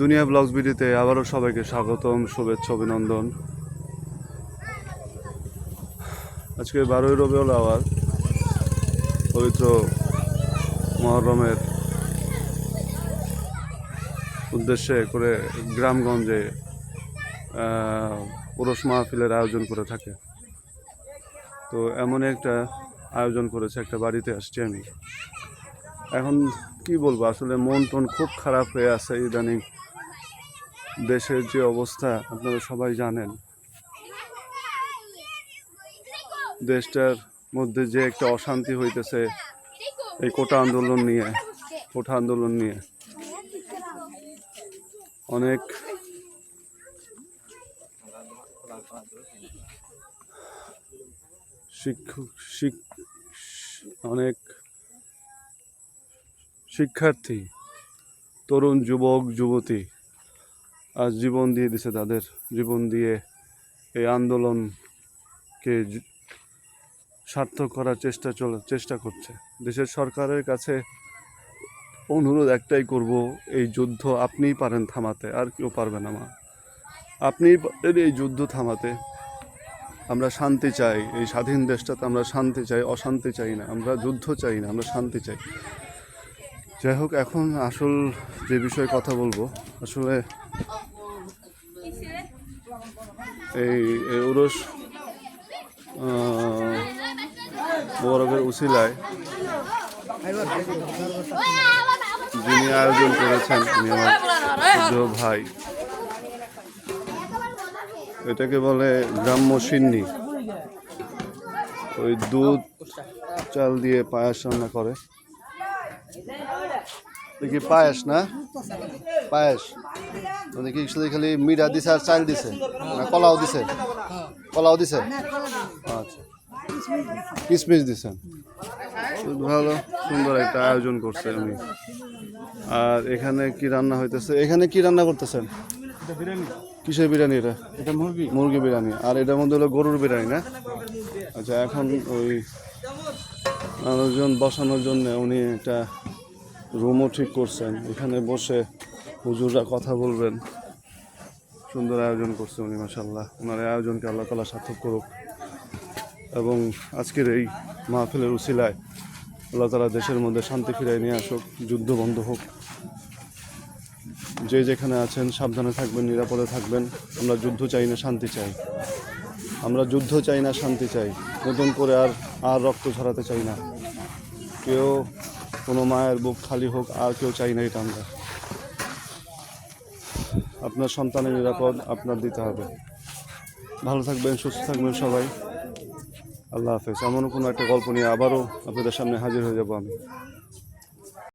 দুনিয়া ব্লগস ভিডিওতে আবারও সবাইকে স্বাগতম, শুভেচ্ছা, অভিনন্দন। আজকে বারোই রবিউল আওয়াল, পবিত্র মহরমের উদ্দেশ্যে করে গ্রামগঞ্জে পুরুষ মাহফিলের আয়োজন করে থাকে। তো এমন একটা আয়োজন করেছে, একটা বাড়িতে আসছি আমি। এখন কি বলব? আসলে মন টন খুব খারাপ হয়ে আছে ইদানিং। দেশের যে অবস্থা, আপনারা সবাই জানেন। দেশটার মধ্যে যে একটা অশান্তি হইতেছে, এই কোটা আন্দোলন নিয়ে কোটা আন্দোলন নিয়ে। অনেক শিক্ষক, শিক, অনেক শিক্ষার্থী, তরুণ যুবক, যুবতী, আজ জীবন দিয়ে দিছে তাদের জীবন দিয়ে এই আন্দোলনকে সার্থক করার চেষ্টা চলে, চেষ্টা করছে। দেশের সরকারের কাছে অনুরোধ একটাই করব, এই যুদ্ধ আপনিই পারেন থামাতে, আর কেউ পারবে না মা। আপনি পারেন এই যুদ্ধ থামাতে। আমরা শান্তি চাই, এই স্বাধীন দেশটাতে আমরা শান্তি চাই, অশান্তি চাই না, আমরা যুদ্ধ চাই না, আমরা শান্তি চাই। যাই হোক, এখন আসল যে বিষয়ে কথা বলব, আসলে এই উরস বরফের উসিলায় যিনি আয়োজন করেছেন, উনি আমার ভাই। এটাকে বলে গ্রাম্য সিন্নি। ওই দুধ চাল দিয়ে পায়াস রান্না করে। দেখি পায়েস না? পায়েস। মানে কি শুধু খালি মিঠা দিছে আর চাল দিছে? না কলাও দিছে? কলাও দিছে? আচ্ছা। কিসমিস দিছেন খুব ভালো সুন্দর একটা আয়োজন করছে উনি। আর এখানে কি রান্না হইতেছে? এখানে কি রান্না করতেছেন? কিসের বিরিয়ানি এটা? এটা মুরগি। মুরগি বিরিয়ানি। আর এটার মধ্যে হলো গরুর বিরিয়ানি না? আচ্ছা এখন ওই মানুষজন বসানোর জন্য উনি একটা রুমও ঠিক করছেন। এখানে বসে হুজুররা কথা বলবেন। সুন্দর আয়োজন করছে উনি মাসাল্লাহ ওনার আয়োজনকে আল্লাহ তালা সার্থক করুক। এবং আজকের এই মাহফিলের উসিলায় আল্লাহ তালা দেশের মধ্যে শান্তি ফিরাই নিয়ে আসুক, যুদ্ধ বন্ধ হোক। যে যেখানে আছেন, সাবধানে থাকবেন, নিরাপদে থাকবেন। আমরা যুদ্ধ চাই না, শান্তি চাই। আমরা যুদ্ধ চাই না, শান্তি চাই। নতুন করে আর আর রক্ত ঝরাতে চাই না। কেউ কোনো মায়ের বুক খালি হোক, আর কেউ চাই না এটা আমরা। আপনার সন্তানের নিরাপদ আপনার দিতে হবে। ভালো থাকবেন, সুস্থ থাকবেন সবাই। আল্লাহ হাফেজ। এমন কোনো একটা গল্প নিয়ে আবারও আপনাদের সামনে হাজির হয়ে যাব আমি।